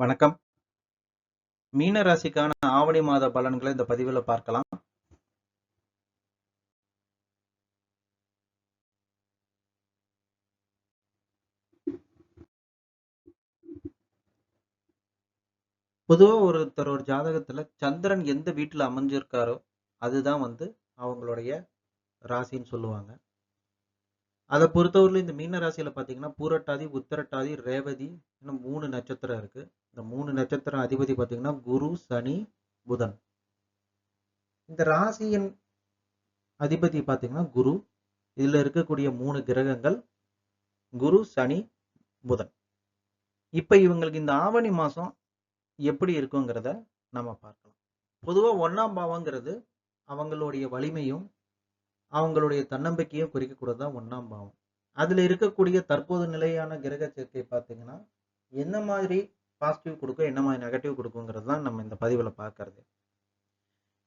வணக்கம். மீன ராசிக்கான ஆவணி மாத பலன்களை இந்த பதிவுல பார்க்கலாம். பொதுவா ஒரு ஜாதகத்துல சந்திரன் எந்த வீட்டில் அமைஞ்சிருக்காரோ, அதுதான் வந்து அவங்களுடைய ராசின்னு சொல்லுவாங்க. அதை பொறுத்தவரையிலும் இந்த மீன ராசியில பார்த்தீங்கன்னா, பூரட்டாதி, உத்தரட்டாதி ரேவதி இன்னும் மூணு நட்சத்திரம் இருக்கு. இந்த மூணு நட்சத்திரம் அதிபதி பார்த்தீங்கன்னா, குரு, சனி, புதன். இந்த ராசியின் அதிபதி பார்த்தீங்கன்னா, குரு. இதுல இருக்கக்கூடிய மூணு கிரகங்கள் குரு, சனி, புதன். இப்ப இவங்களுக்கு இந்த ஆவணி மாசம் எப்படி இருக்குங்கிறத நம்ம பார்க்கலாம். பொதுவா 1ஆம் பாவங்கிறது அவங்களுடைய வலிமையும், அவங்களுடைய தன்னம்பிக்கையும் குறிக்கக்கூடியது தான் ஒன்றாம் பாவம். அதில் இருக்கக்கூடிய தற்போது நிலையான கிரக சேர்க்கை பார்த்தீங்கன்னா, என்ன மாதிரி பாசிட்டிவ் கொடுக்கும் என்ன மாதிரி நெகட்டிவ் கொடுக்குங்கிறது தான் நம்ம இந்த பதிவில் பார்க்கறது.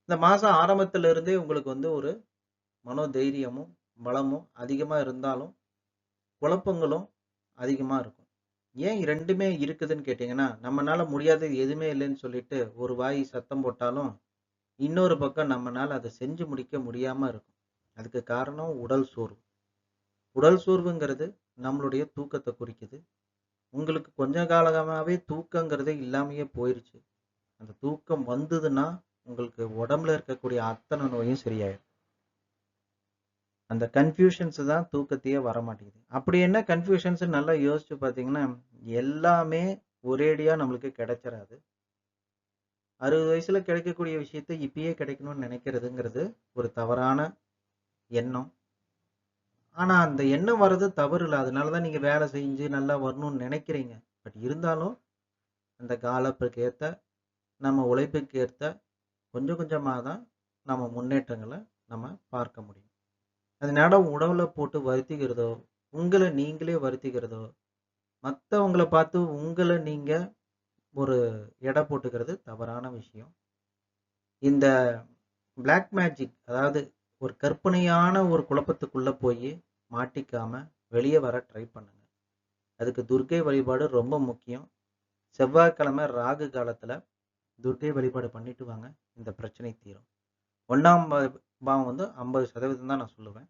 இந்த மாதம் ஆரம்பத்திலிருந்தே உங்களுக்கு வந்து ஒரு மனோதைரியமும், பலமும் அதிகமாக இருந்தாலும், குழப்பங்களும் அதிகமாக இருக்கும். ஏன் ரெண்டுமே இருக்குதுன்னு கேட்டிங்கன்னா நம்மளால் முடியாதது எதுவுமே இல்லைன்னு சொல்லிட்டு ஒரு வாய் சத்தம் போட்டாலும், இன்னொரு பக்கம் நம்மளால் அதை செஞ்சு முடிக்க முடியாமல் இருக்கும். அதுக்கு காரணம் உடல் சோர்வு. உடல் சோர்வுங்கிறது நம்மளுடைய தூக்கத்தை குறிக்குது. உங்களுக்கு கொஞ்ச காலமாகவே தூக்கங்கிறதே இல்லாமையே போயிருச்சு. அந்த தூக்கம் வந்ததுன்னா, உங்களுக்கு உடம்புல இருக்கக்கூடிய அத்தனை நோயும் சரியாயிடும். அந்த கன்ஃபியூஷன்ஸ் தான் தூக்கத்தையே வரமாட்டேங்குது. அப்படி என்ன கன்ஃபியூஷன்ஸ் நல்லா யோசிச்சு பார்த்தீங்கன்னா, எல்லாமே ஒரேடியாக நம்மளுக்கு கிடைச்சிடாது அறுபது வயசுல கிடைக்கக்கூடிய விஷயத்த இப்பயே கிடைக்கணும்னு நினைக்கிறதுங்கிறது ஒரு தவறான எண்ணம். ஆனா, அந்த எண்ணம் வர்றது தவறு இல்லை அதனால தான் நீங்க வேலை செஞ்சு நல்லா வரணும்னு நினைக்கிறீங்க. பட் இருந்தாலும், அந்த காலப்புக்கு ஏற்ற நம்ம உழைப்புக்கு ஏற்ற கொஞ்சம் கொஞ்சமாக தான் நம்ம முன்னேற்றங்களை நம்ம பார்க்க முடியும். அதனால உடல போட்டு வருத்திக்கிறதோ, உங்களை நீங்களே வருத்திக்கிறதோ, மற்றவங்களை பார்த்து உங்களை நீங்கள் ஒரு எடை போட்டுக்கிறது தவறான விஷயம். இந்த பிளாக் மேஜிக் அதாவது ஒரு கற்பனையான ஒரு குழப்பத்துக்குள்ளே போய் மாட்டிக்காம வெளியே வர ட்ரை பண்ணுங்க. அதுக்கு துர்க்கை வழிபாடு ரொம்ப முக்கியம். செவ்வாய்க்கிழமை ராகு காலத்தில் துர்க்கை வழிபாடு பண்ணிட்டு வாங்க. இந்த பிரச்சனை தீரும். ஒன்றாம் பாவம் வந்து 50% தான் நான் சொல்லுவேன்.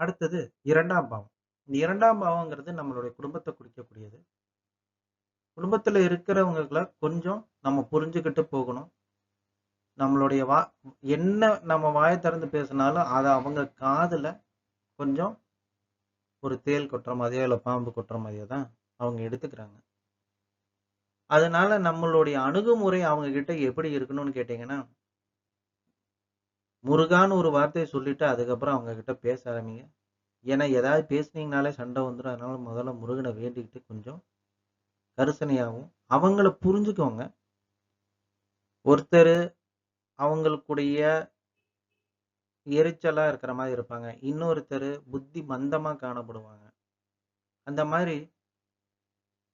அடுத்தது இரண்டாம் பாவம். இந்த இரண்டாம் பாவங்கிறது நம்மளுடைய குடும்பத்தை குறிக்கக்கூடியது. குடும்பத்துல இருக்கிறவங்களை கொஞ்சம் நம்ம புரிஞ்சுக்கிட்டு போகணும். நம்மளுடைய வா என்ன நம்ம வாயை திறந்து பேசினாலும், அதை அவங்க காதுல கொஞ்சம் ஒரு தேள் கொட்டுற மாதிரியோ, இல்லை பாம்பு கொட்டுற மாதிரியோ தான் அவங்க எடுத்துக்கிறாங்க. அதனால நம்மளுடைய அணுகுமுறை அவங்க கிட்ட எப்படி இருக்கணும்னு கேட்டீங்கன்னா முருகான்னு ஒரு வார்த்தையை சொல்லிட்டு, அதுக்கப்புறம் அவங்க கிட்ட பேச ஆரம்பிங்க. ஏன்னா, ஏதாவது பேசுனீங்கனாலே சண்டை வந்துடும் அதனால முதல்ல முருகனை வேண்டிக்கிட்டு கொஞ்சம் கரிசனையாவும், அவங்கள புரிஞ்சுக்கோங்க. ஒருத்தர் அவங்களுக்குடைய எரிச்சலா இருக்கிற மாதிரி இருப்பாங்க. இன்னொருத்தர் புத்தி மந்தமா காணப்படுவாங்க. அந்த மாதிரி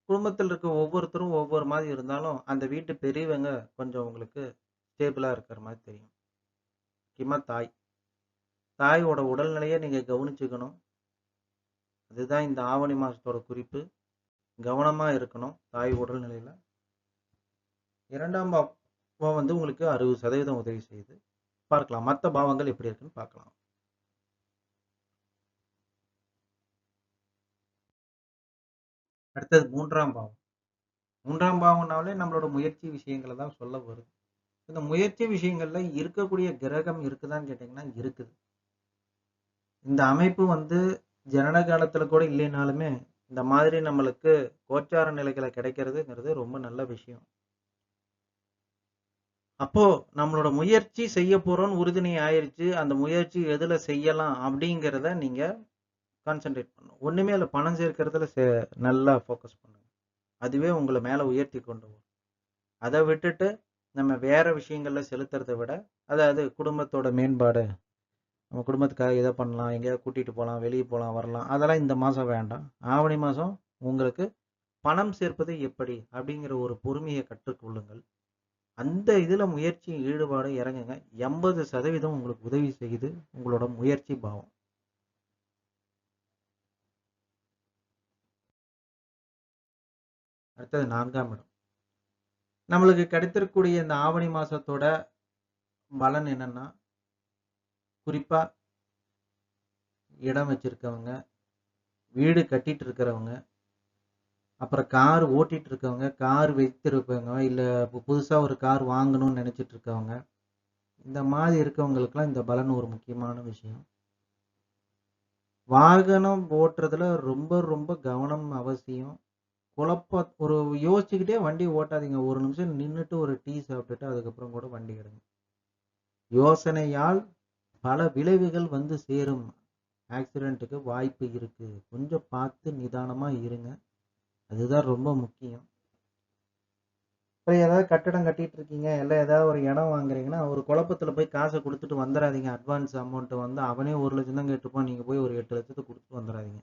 குடும்பத்துல இருக்க ஒவ்வொருத்தரும் ஒவ்வொரு மாதிரி இருந்தாலும், அந்த வீட்டு பெரியவங்க கொஞ்சம் உங்களுக்கு ஸ்டேபிளாக இருக்கிற மாதிரி தெரியும். முக்கியமா தாய். தாயோட உடல்நிலையை நீங்க கவனிச்சுக்கணும். அதுதான் இந்த ஆவணி மாசத்தோட குறிப்பு. கவனமா இருக்கணும் தாய் உடல்நிலையில் இரண்டாம் பாவம் வந்து உங்களுக்கு 60% உதவி செய்யுது. பார்க்கலாம். மத்த பாவங்கள் எப்படி இருக்குன்னு பார்க்கலாம். அடுத்தது மூன்றாம் பாவம். மூன்றாம் பாவம்னாலே நம்மளோட முயற்சி விஷயங்களை தான் சொல்ல வருது. இந்த முயற்சி விஷயங்கள்ல இருக்கக்கூடிய கிரகம் இருக்குதான்னு கேட்டீங்கன்னா, இருக்குது. இந்த அமைப்பு வந்து ஜனன காலத்துல கூட இல்லைனாலுமே, இந்த மாதிரி நம்மளுக்கு கோச்சார நிலைகளை கிடைக்கிறதுங்கிறது ரொம்ப நல்ல விஷயம். அப்போ நம்மளோட முயற்சி செய்ய போறோம்னு உறுதுணை ஆயிடுச்சு அந்த முயற்சி எதுல செய்யலாம் அப்படிங்கிறத நீங்க கான்சென்ட்ரேட் பண்ணணும். ஒண்ணுமே அதில் பணம் சேர்க்கறதுல நல்லா ஃபோக்கஸ் பண்ணுங்க. அதுவே உங்களை மேல உயர்த்தி கொண்டு வரும். அதை விட்டுட்டு நம்ம வேற விஷயங்கள்ல செலுத்துறதை விட, அதாவது குடும்பத்தோட மேம்பாடு, நம்ம குடும்பத்துக்காக எதை பண்ணலாம் எங்கேயாவது கூட்டிகிட்டு போகலாம் வெளியே போகலாம் வரலாம். அதெல்லாம் இந்த மாதம் வேண்டாம். ஆவணி மாதம் உங்களுக்கு பணம் சேர்ப்பது எப்படி அப்படிங்கிற ஒரு பொறுமையை கற்றுக்கொள்ளுங்கள். அந்த இதில் முயற்சி ஈடுபாடு இறங்குங்க. எண்பது சதவீதம் உங்களுக்கு உதவி செய்யுது. உங்களோட முயற்சி பாவம். அடுத்தது நான்காம் இடம். நம்மளுக்கு கிடைத்திருக்கூடிய இந்த ஆவணி மாதத்தோட பலன் என்னன்னா குறிப்பா இடம் வச்சிருக்கவங்க வீடு கட்டிட்டு இருக்கிறவங்க அப்புறம் கார் ஓட்டிட்டு இருக்கவங்க கார் வைத்திருப்பவங்க இல்லை புதுசாக ஒரு கார் வாங்கணும்னு நினைச்சிட்டு இருக்கவங்க இந்த மாதிரி இருக்கவங்களுக்குலாம் இந்த பலன் ஒரு முக்கியமான விஷயம். வாகனம் ஓட்டுறதுல ரொம்ப ரொம்ப கவனம் அவசியம். குழப்ப ஒரு யோசிச்சுக்கிட்டே வண்டி ஓட்டாதீங்க. ஒரு நிமிஷம் நின்றுட்டு ஒரு டீ சாப்பிட்டுட்டு அதுக்கப்புறம் கூட வண்டி எடுங்க. யோசனையால் பல விளைவுகள் வந்து சேரும். ஆக்சிடெண்ட்டுக்கு வாய்ப்பு இருக்குது கொஞ்சம் பார்த்து நிதானமாக இருங்க. அதுதான் ரொம்ப முக்கியம். இப்போ ஏதாவது கட்டடம் கட்டிகிட்டு இருக்கீங்க இல்லை ஏதாவது ஒரு இடம் வாங்குறீங்கன்னா ஒரு குழப்பத்தில் போய் காசை கொடுத்துட்டு வந்துடாதீங்க அட்வான்ஸ் அமௌண்ட்டு வந்து அவனே ஒரு லட்சம் தான் கேட்டுப்பான் நீங்கள் போய் ஒரு எட்டு லட்சத்தை கொடுத்துட்டு வந்துடாதீங்க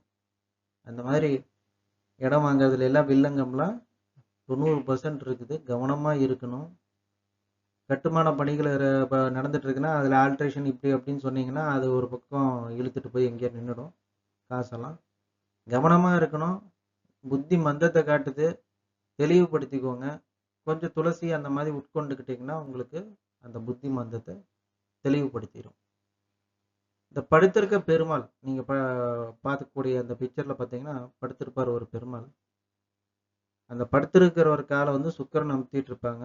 அந்த மாதிரி இடம் வாங்குறதுல எல்லாம் வில்லங்கம்லாம் தொண்ணூறு பர்சன்ட் இருக்குது. கவனமாக இருக்கணும். கட்டுமான பணிகள் இப்போ நடந்துட்டு இருக்குன்னா அதில் ஆல்ட்ரேஷன் இப்படி அப்படின்னு சொன்னீங்கன்னா அது ஒரு பக்கம் இழுத்துட்டு போய் எங்கேயோ நின்றுடும் காசெல்லாம். கவனமாக இருக்கணும். புத்தி மந்தத்தை காட்டுது. தெளிவுபடுத்திக்கோங்க. கொஞ்சம் துளசி அந்த மாதிரி உட்கொண்டுக்கிட்டிங்கன்னா உங்களுக்கு அந்த புத்தி மந்தத்தை தெளிவுபடுத்திடும் இந்த படுத்திருக்க பெருமாள் நீங்கள் ப பார்க்கக்கூடிய அந்த பிக்சரில் பார்த்தீங்கன்னா படுத்திருப்பார் ஒரு பெருமாள். அந்த படுத்திருக்கிற ஒரு காலை வந்து சுக்கரன் அமுத்திட்டு இருப்பாங்க.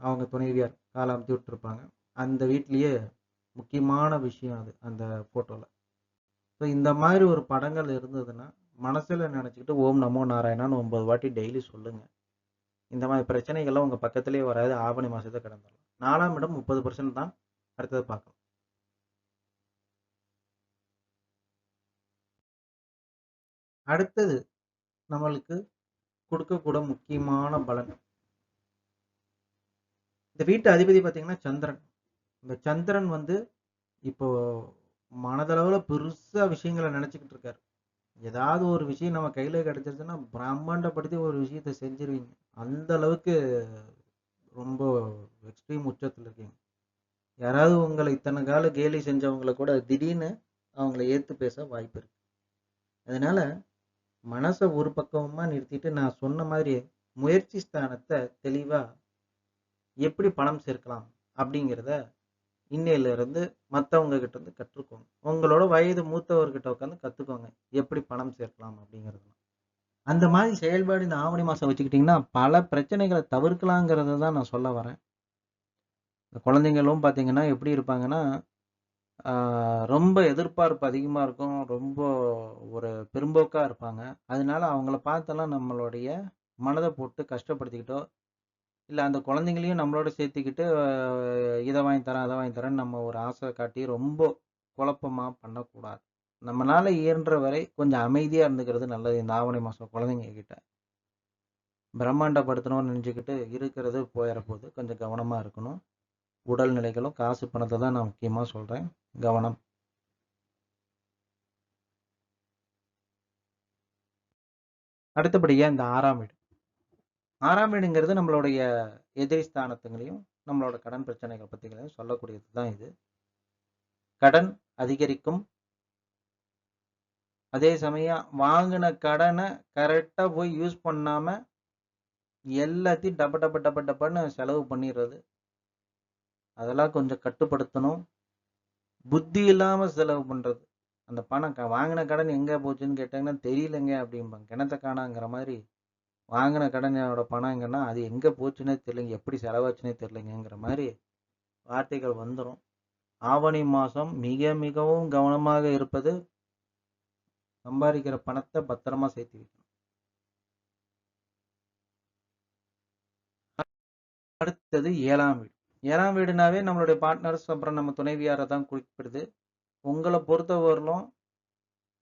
அவங்க துணைவியார் காலை அமுத்தி விட்டுருப்பாங்க. அந்த வீட்லேயே முக்கியமான விஷயம் அது அந்த ஃபோட்டோவில் ஸோ இந்த மாதிரி ஒரு படங்கள் இருந்ததுன்னா மனசில் நினச்சிக்கிட்டு ஓம் நமோ நாராயணான்னு ஒன்பது வாட்டி டெய்லி சொல்லுங்கள் இந்த மாதிரி பிரச்சனைகள்லாம் உங்கள் பக்கத்துலேயே வராது. ஆவணி மாதத்தை கடந்துடலாம் நாலாம் இடம் முப்பது பர்சன்ட் தான். அடுத்தது பார்க்கலாம். அடுத்தது நம்மளுக்கு கொடுக்கக்கூட முக்கியமான பலன். இந்த வீட்டு அதிபதி பார்த்தீங்கன்னா சந்திரன். இந்த சந்திரன் வந்து இப்போ மனதளவில் பெருசாக விஷயங்களை நினச்சிக்கிட்டு இருக்காரு. ஏதாவது ஒரு விஷயம் நம்ம கையில் கிடைச்சிருச்சுன்னா பிரம்மாண்டப்படுத்தி ஒரு விஷயத்த செஞ்சிருவீங்க. அந்த அளவுக்கு ரொம்ப எக்ஸ்ட்ரீம் உச்சத்தில் இருக்கீங்க. யாராவது உங்களை இத்தனை கால கேலி செஞ்சவங்கள கூட திடீர்னு அவங்கள ஏற்று பேச வாய்ப்பு இருக்கு. அதனால மனசை ஒரு பக்கமாக நிறுத்திட்டு நான் சொன்ன மாதிரி முயற்சி ஸ்தானத்தை தெளிவாக எப்படி பணம் சேர்க்கலாம் அப்படிங்கிறத இன்னையில இருந்து மற்றவங்க கிட்ட இருந்து கற்றுக்கோங்க. உங்களோட வயது மூத்தவர்கிட்ட உட்காந்து கத்துக்கோங்க. எப்படி பணம் சேர்க்கலாம் அப்படிங்கிறதுலாம். அந்த மாதிரி செயல்பாடு இந்த ஆவணி மாசம் வச்சுக்கிட்டிங்கன்னா பல பிரச்சனைகளை தவிர்க்கலாங்கிறத தான் நான் சொல்ல வரேன். இந்த குழந்தைங்களும் பார்த்தீங்கன்னா எப்படி இருப்பாங்கன்னா ஆஹ் ரொம்ப எதிர்பார்ப்பு அதிகமாக இருக்கும். ரொம்ப ஒரு பெரும்போக்கா இருப்பாங்க. அதனால அவங்கள பார்த்தெல்லாம் நம்மளுடைய மனதை போட்டு கஷ்டப்படுத்திக்கிட்டோ இல்லை அந்த குழந்தைங்களையும் நம்மளோட சேர்த்துக்கிட்டு இதை வாங்கி தரேன் அதை வாங்கி தரேன்னு நம்ம ஒரு ஆசை காட்டி ரொம்ப குழப்பமாக பண்ணக்கூடாது. நம்மளால இயன்ற வரை கொஞ்சம் அமைதியாக இருந்துக்கிறது நல்லது. இந்த ஆவணி மாதம் குழந்தைங்க கிட்ட. பிரம்மாண்டப்படுத்தணும்னு நினச்சிக்கிட்டு இருக்கிறது போயிட போகுது கொஞ்சம் கவனமாக இருக்கணும். உடல்நிலைகளும் காசு பணத்தை தான் நான் முக்கியமாக சொல்கிறேன் கவனம். அடுத்தபடியாக இந்த ஆறாம் வீடு. ஆறாம் வீடுங்கிறது நம்மளுடைய எதிரி ஸ்தானத்துங்களையும் நம்மளோட கடன் பிரச்சனைகள் பற்றிகளையும் சொல்லக்கூடியது தான் இது. கடன் அதிகரிக்கும். அதே சமயம் வாங்கின கடனை கரெக்டாக போய் யூஸ் பண்ணாமல் எல்லாத்தையும் டப்ப டப்ப டப்ப டப்பன்னு செலவு பண்ணிடுறது. அதெல்லாம் கொஞ்சம் கட்டுப்படுத்தணும். புத்தி இல்லாமல் செலவு பண்ணுறது அந்த பணம் க வாங்கின கடன் எங்கே போச்சுன்னு கேட்டாங்கன்னா தெரியலங்க அப்படிம்பாங்க. கிணத்த காணாங்கிற மாதிரி வாங்கின கடனோட பணம் எங்கன்னா அது எங்கே போச்சுன்னே தெரியலங்க. எப்படி செலவாச்சுன்னே தெரியலங்கிற மாதிரி வார்த்தைகள் வந்துடும் ஆவணி மாதம் மிக மிகவும் கவனமாக இருப்பது சம்பாதிக்கிற பணத்தை பத்திரமா சேர்த்து வைக்கணும். அடுத்தது ஏழாம் வீடு. ஏழாம் வீடுனாவே நம்மளுடைய பார்ட்னர்ஸ் அப்புறம் நம்ம துணைவியாரை தான் குறிப்பிடுது. உங்களை பொறுத்தவரையிலும்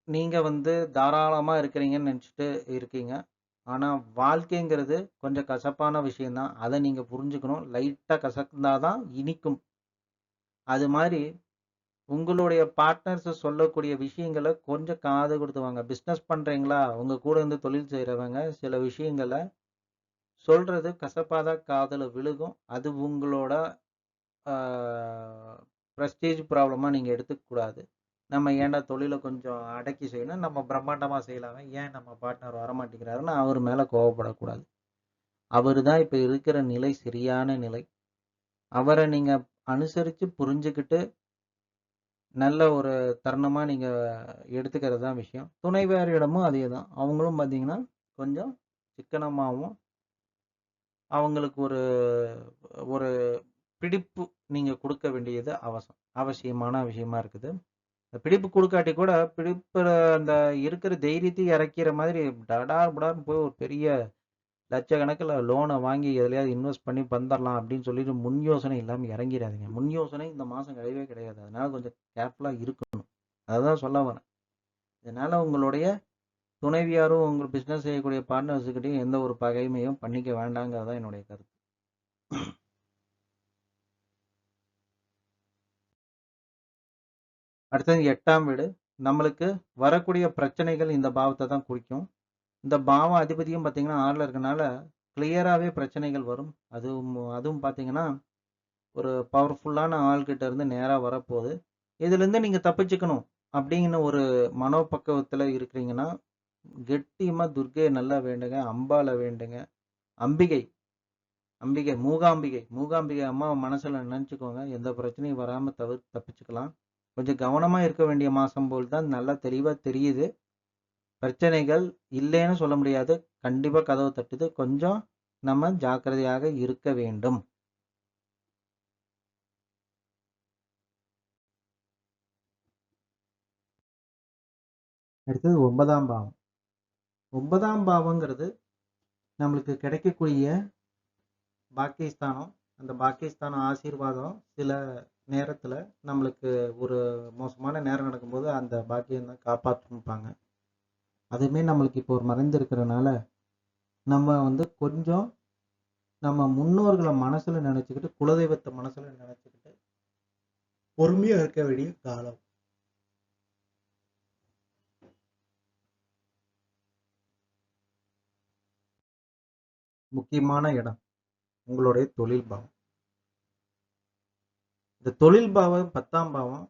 நீங்க வந்து தாராளமா இருக்கிறீங்கன்னு நினச்சிட்டு இருக்கீங்க. ஆனால் வாழ்க்கைங்கிறது கொஞ்சம் கசப்பான விஷயம்தான். அதை நீங்கள் புரிஞ்சுக்கணும். லைட்டாக கசந்தால் தான் இனிக்கும். அது மாதிரி உங்களுடைய பார்ட்னர்ஸ் சொல்லக்கூடிய விஷயங்களை கொஞ்சம் காது கொடுத்துவாங்க. பிஸ்னஸ் பண்ணுறீங்களா உங்கள் கூட இருந்து தொழில் செய்கிறவங்க சில விஷயங்களை கசப்பாக தான் காதில் விழுகும். அது உங்களோட ப்ரெஸ்டீஜ் ப்ராப்ளமாக நீங்கள் எடுத்துக்கக்கூடாது. நம்ம ஏன்டா தொழிலை கொஞ்சம் அடக்கி செய்யணும் நம்ம பிரம்மாண்டமாக செய்யலாமே ஏன் நம்ம பார்ட்னர் வரமாட்டேங்கிறாருன்னு அவர் மேலே கோவப்படக்கூடாது அவர் தான் இப்போ இருக்கிற நிலை சரியான நிலை. அவரை நீங்கள் அனுசரித்து புரிஞ்சுக்கிட்டு நல்ல ஒரு தருணமாக நீங்கள் எடுத்துக்கிறது தான் விஷயம். துணைவியாரிடமும் அதேதான். அவங்களும் பார்த்தீங்கன்னா, கொஞ்சம் சிக்கனமாகவும் அவங்களுக்கு ஒரு ஒரு பிடிப்பு நீங்கள் கொடுக்க வேண்டியது அவசியம் அவசியமான விஷயமா இருக்குது. இந்த பிடிப்பு கொடுக்காட்டி கூட, பிடிப்புல அந்த இருக்கிற தைரியத்தையும் இறக்கிற மாதிரி டடார் புடார்னு போய் ஒரு பெரிய லட்சக்கணக்கில் லோனை வாங்கி எதுலையாவது இன்வெஸ்ட் பண்ணி பந்தரலாம் அப்படின்னு சொல்லிட்டு முன் யோசனை இல்லாமல் இறங்கிடாதீங்க. முன் யோசனை இந்த மாதம் கிடையவே கிடையாது. அதனால கொஞ்சம் கேர்ஃபுல்லாக இருக்கணும். அதுதான் சொல்ல வரேன். இதனால உங்களுடைய துணைவியாரும், உங்கள் பிஸ்னஸ் செய்யக்கூடிய பார்ட்னர்ஸுக்கிட்டையும் எந்த ஒரு பகைமையும் பண்ணிக்க வேண்டாங்கிறது தான் என்னுடைய கருத்து. அடுத்தது எட்டாம் வீடு. நம்மளுக்கு வரக்கூடிய பிரச்சனைகள் இந்த பாவத்தை தான் குறிக்கும். இந்த பாவ அதிபதியும் பார்த்தீங்கன்னா ஆறில் இருக்கனால, கிளியராகவே பிரச்சனைகள் வரும். அதுவும் அதுவும் பார்த்தீங்கன்னா, ஒரு பவர்ஃபுல்லான ஆள்கிட்ட இருந்து நேராக வரப்போகுது இதுலேருந்து நீங்கள் தப்பிச்சுக்கணும் அப்படிங்கிற ஒரு மனோபக்குவத்தில் இருக்கிறீங்கன்னா, கெட்டியமாக துர்கையை நல்லா வேண்டுங்க. அம்பாவில் வேண்டுங்க. அம்பிகை அம்பிகை, மூகாம்பிகை மூகாம்பிகை அம்மாவை மனசில் நினச்சிக்கோங்க எந்த பிரச்சனையும் வராமல் தவிர்த்து தப்பிச்சுக்கலாம். கொஞ்சம் கவனமா இருக்க வேண்டிய மாசம் போல் தான் நல்லா தெளிவா தெரியுது. பிரச்சனைகள் இல்லைன்னு சொல்ல முடியாது. கண்டிப்பா கதவு தட்டுது. கொஞ்சம் நம்ம ஜாக்கிரதையாக இருக்க வேண்டும். அடுத்தது ஒன்பதாம் பாவம். ஒன்பதாம் பாவங்கிறது, நம்மளுக்கு கிடைக்கக்கூடிய பாக்கியஸ்தானம். அந்த பாக்கியஸ்தானம் ஆசீர்வாதம் சில நேரத்தில் நம்மளுக்கு ஒரு மோசமான நேரம் நடக்கும்போது, அந்த பாக்கியம் தான் காப்பாற்றிருப்பாங்க அதுவுமே நம்மளுக்கு இப்போ ஒரு மறைந்து இருக்கிறனால, நம்ம வந்து கொஞ்சம் நம்ம முன்னோர்களை மனசுல நினச்சிக்கிட்டு குலதெய்வத்தை மனசில் நினச்சிக்கிட்டு பொறுமையாக இருக்க வேண்டிய காலம். முக்கியமான இடம். உங்களுடைய தொழில் பாவம். இந்த தொழில் பாவம் 10ஆம் பாவம்.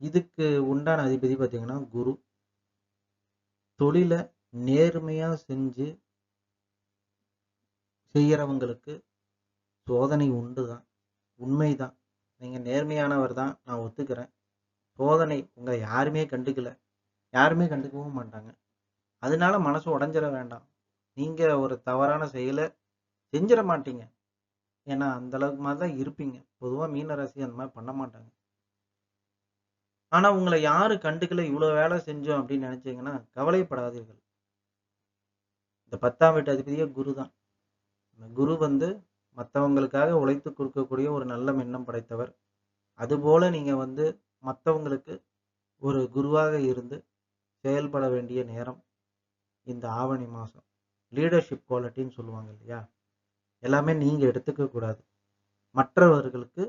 இதுக்கு உண்டான அதிபதி பார்த்தீங்கன்னா, குரு. தொழிலை நேர்மையாக செஞ்சு செய்கிறவங்களுக்கு சோதனை உண்டு தான். உண்மைதான். நீங்கள் நேர்மையானவர் தான். நான் ஒத்துக்கிறேன். சோதனை உங்களை யாருமே கண்டுக்கல. யாருமே கண்டுக்கவும் மாட்டாங்க. அதனால மனசு உடஞ்சிட வேண்டாம். நீங்கள் ஒரு தவறான செயலை செஞ்சிட மாட்டீங்க. ஏன்னா, அந்த அளவுக்கு மாதிரி தான் இருப்பீங்க. பொதுவாக மீன ராசி அந்த மாதிரி பண்ண மாட்டாங்க. ஆனால் உங்களை யாரு கண்டுக்கல, இவ்வளோ வேலை செஞ்சோம் அப்படின்னு நினைச்சீங்கன்னா, கவலைப்படாதீர்கள். இந்த 10ஆம் வீட்டு அதிபதியே குரு தான். இந்த குரு வந்து மற்றவங்களுக்காக உழைத்து கொடுக்கக்கூடிய ஒரு நல்ல எண்ணம் படைத்தவர். அதுபோல நீங்க வந்து மற்றவங்களுக்கு ஒரு குருவாக இருந்து செயல்பட வேண்டிய நேரம். இந்த ஆவணி மாதம் லீடர்ஷிப் குவாலிட்டின்னு சொல்லுவாங்க இல்லையா? எல்லாமே நீங்கள் எடுத்துக்க கூடாது. மற்றவர்களுக்கு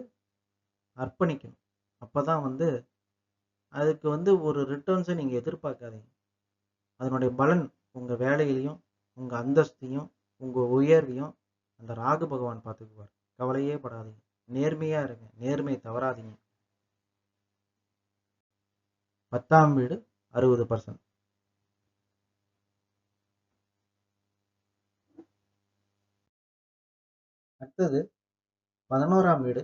அர்ப்பணிக்கணும். அப்போ தான் வந்து அதுக்கு வந்து ஒரு ரிட்டர்ன்ஸை நீங்கள் எதிர்பார்க்காதீங்க. அதனுடைய பலன் உங்கள் வேலையிலையும் உங்கள் அந்தஸ்தையும், உங்கள் உயர்வையும் அந்த ராகு பகவான் பார்த்துக்குவார். கவலையே படாதீங்க. நேர்மையாக இருங்க. நேர்மை தவறாதீங்க. 10ஆம் வீடு 60%. அடுத்தது 11ஆம் வீடு.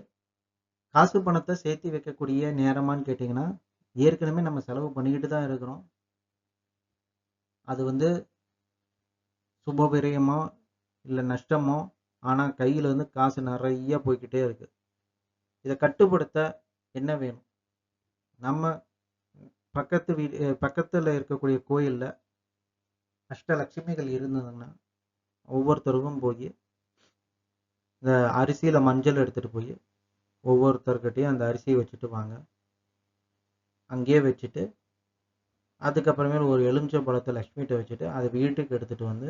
காசு பணத்தை சேர்த்து வைக்கக்கூடிய நேரமான்னு கேட்டிங்கன்னா ஏற்கனவே நம்ம செலவு பண்ணிக்கிட்டு தான் இருக்கிறோம். அது வந்து சுப இல்லை நஷ்டமோ, ஆனால் கையில் வந்து காசு நிறைய போய்கிட்டே இருக்கு. இதை கட்டுப்படுத்த என்ன வேணும்? நம்ம பக்கத்து வீடு பக்கத்தில் இருக்கக்கூடிய கோயிலில் அஷ்டலட்சுமிகள் இருந்ததுன்னா, ஒவ்வொருத்தருக்கும் போய் இந்த அரிசியில் மஞ்சள் எடுத்துகிட்டு போய் ஒவ்வொருத்தர்கிட்டையும் அந்த அரிசியை வச்சுட்டு வாங்க. அங்கேயே வச்சுட்டு, அதுக்கப்புறமேல் ஒரு எலுமிச்சை பழத்தை லட்சுமிட்ட வச்சுட்டு, அதை வீட்டுக்கு எடுத்துகிட்டு வந்து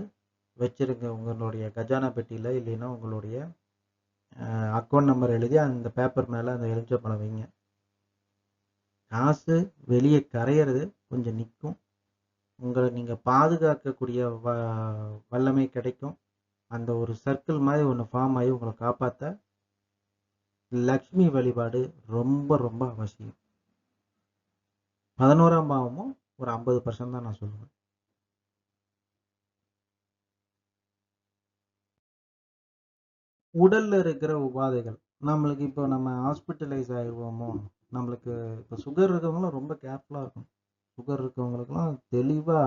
வச்சுருங்க உங்களுடைய கஜானா பெட்டியில் இல்லைன்னா உங்களுடைய அக்கௌண்ட் நம்பர் எழுதி அந்த பேப்பர் மேலே அந்த எலுமிச்சை பழம் வைங்க. காசு வெளியே கரையிறது கொஞ்சம் நிற்கும் உங்களை நீங்கள் பாதுகாக்கக்கூடிய வ வல்லமை கிடைக்கும். அந்த ஒரு சர்க்கிள் மாதிரி ஒண்ணு ஃபார்ம் ஆகி உங்களை காப்பாத்த லக்ஷ்மி வழிபாடு ரொம்ப, ரொம்ப அவசியம். 11ஆம் பாவமும் ஒரு 50% தான் நான் சொல்லுவேன். உடல்ல இருக்கிற உபாதைகள். நம்மளுக்கு இப்போ நம்ம ஹாஸ்பிட்டலைஸ் ஆகிடுவோமோ நம்மளுக்கு இப்போ சுகர் இருக்கிறவங்களும் ரொம்ப கேர்ஃபுல்லாக இருக்கும் சுகர் இருக்கிறவங்களுக்குலாம் தெளிவா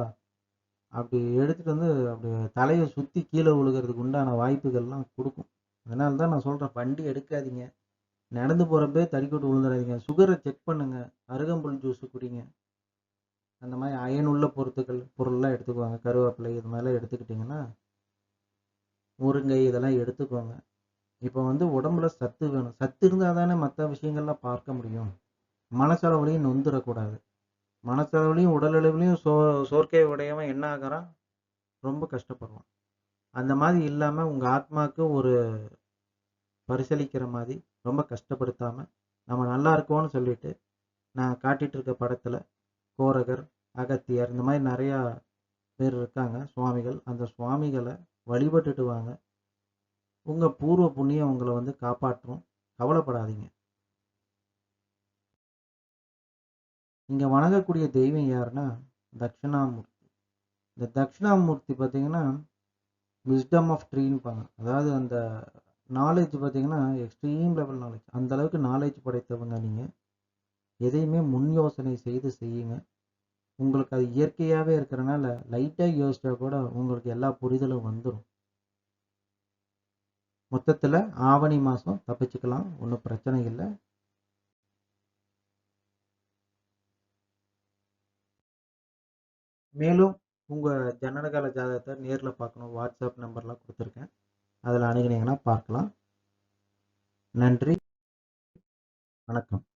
அப்படி எடுத்துட்டு வந்து அப்படி தலையை சுற்றி கீழே விழுகுறதுக்கு உண்டான வாய்ப்புகள்லாம் கொடுக்கும் அதனால தான் நான் சொல்கிறேன் வண்டி எடுக்காதீங்க. நடந்து போகிறப்பே தறிக்கோட்டு விழுந்துடாதீங்க சுகரை செக் பண்ணுங்க. அருகம்புல் ஜூஸு குடிங்க. அந்த மாதிரி அயன் உள்ள பொருத்துக்கள் பொருள்லாம் எடுத்துக்குவாங்க. கருவேப்பிலை இது மாதிரிலாம் எடுத்துக்கிட்டிங்கன்னா முருங்கை இதெல்லாம் எடுத்துக்கோங்க. இப்போ வந்து உடம்புல சத்து வேணும். சத்து இருந்தால் தானே மற்ற விஷயங்கள்லாம் பார்க்க முடியும். மனசளவுலையும் நொந்துடக்கூடாது மனசளவுலையும் உடல் சோ சோர்க்கை உடையவன் என்ன ஆகிறான் ரொம்ப கஷ்டப்படுவான் அந்த மாதிரி இல்லாமல் உங்கள் ஆத்மாவுக்கு ஒரு பரிசளிக்கிற மாதிரி ரொம்ப கஷ்டப்படுத்தாமல் நம்ம நல்லா இருக்கோம்னு சொல்லிட்டு, நான் காட்டிகிட்டு இருக்க படத்தில் கோரகர், அகத்தியர் இந்த மாதிரி நிறையா பேர் இருக்காங்க. சுவாமிகள். அந்த சுவாமிகளை வழிபட்டுட்டு வாங்க. உங்கள் பூர்வ புண்ணியம் உங்களை வந்து காப்பாற்றும். கவலைப்படாதீங்க. இங்கே வணங்கக்கூடிய தெய்வம் யாருன்னா, தட்சிணாமூர்த்தி. இந்த தட்சிணாமூர்த்தி பார்த்தீங்கன்னா, விஸ்டம் ஆஃப் ட்ரீன்பாங்க. அதாவது அந்த நாலேஜ் பார்த்தீங்கன்னா, எக்ஸ்ட்ரீம் லெவல் நாலேஜ் அந்த அளவுக்கு நாலேஜ் படைத்தவங்க நீங்கள் எதையுமே முன் யோசனை செய்து செய்யுங்க. உங்களுக்கு அது இயற்கையாகவே இருக்கிறனால, லைட்டாக யோசிச்சா கூட உங்களுக்கு எல்லா புரிதலும் வந்துடும் மொத்தத்தில் ஆவணி மாதம் தப்பிச்சுக்கலாம். ஒன்றும் பிரச்சனை இல்லை மேலும் உங்கள் ஜனனகால ஜாதகத்தை நேரில் பார்க்கணும். வாட்ஸ்அப் நம்பர்லாம் கொடுத்துருக்கேன் அதில் அணுகினீங்கன்னா பார்க்கலாம். நன்றி. வணக்கம்.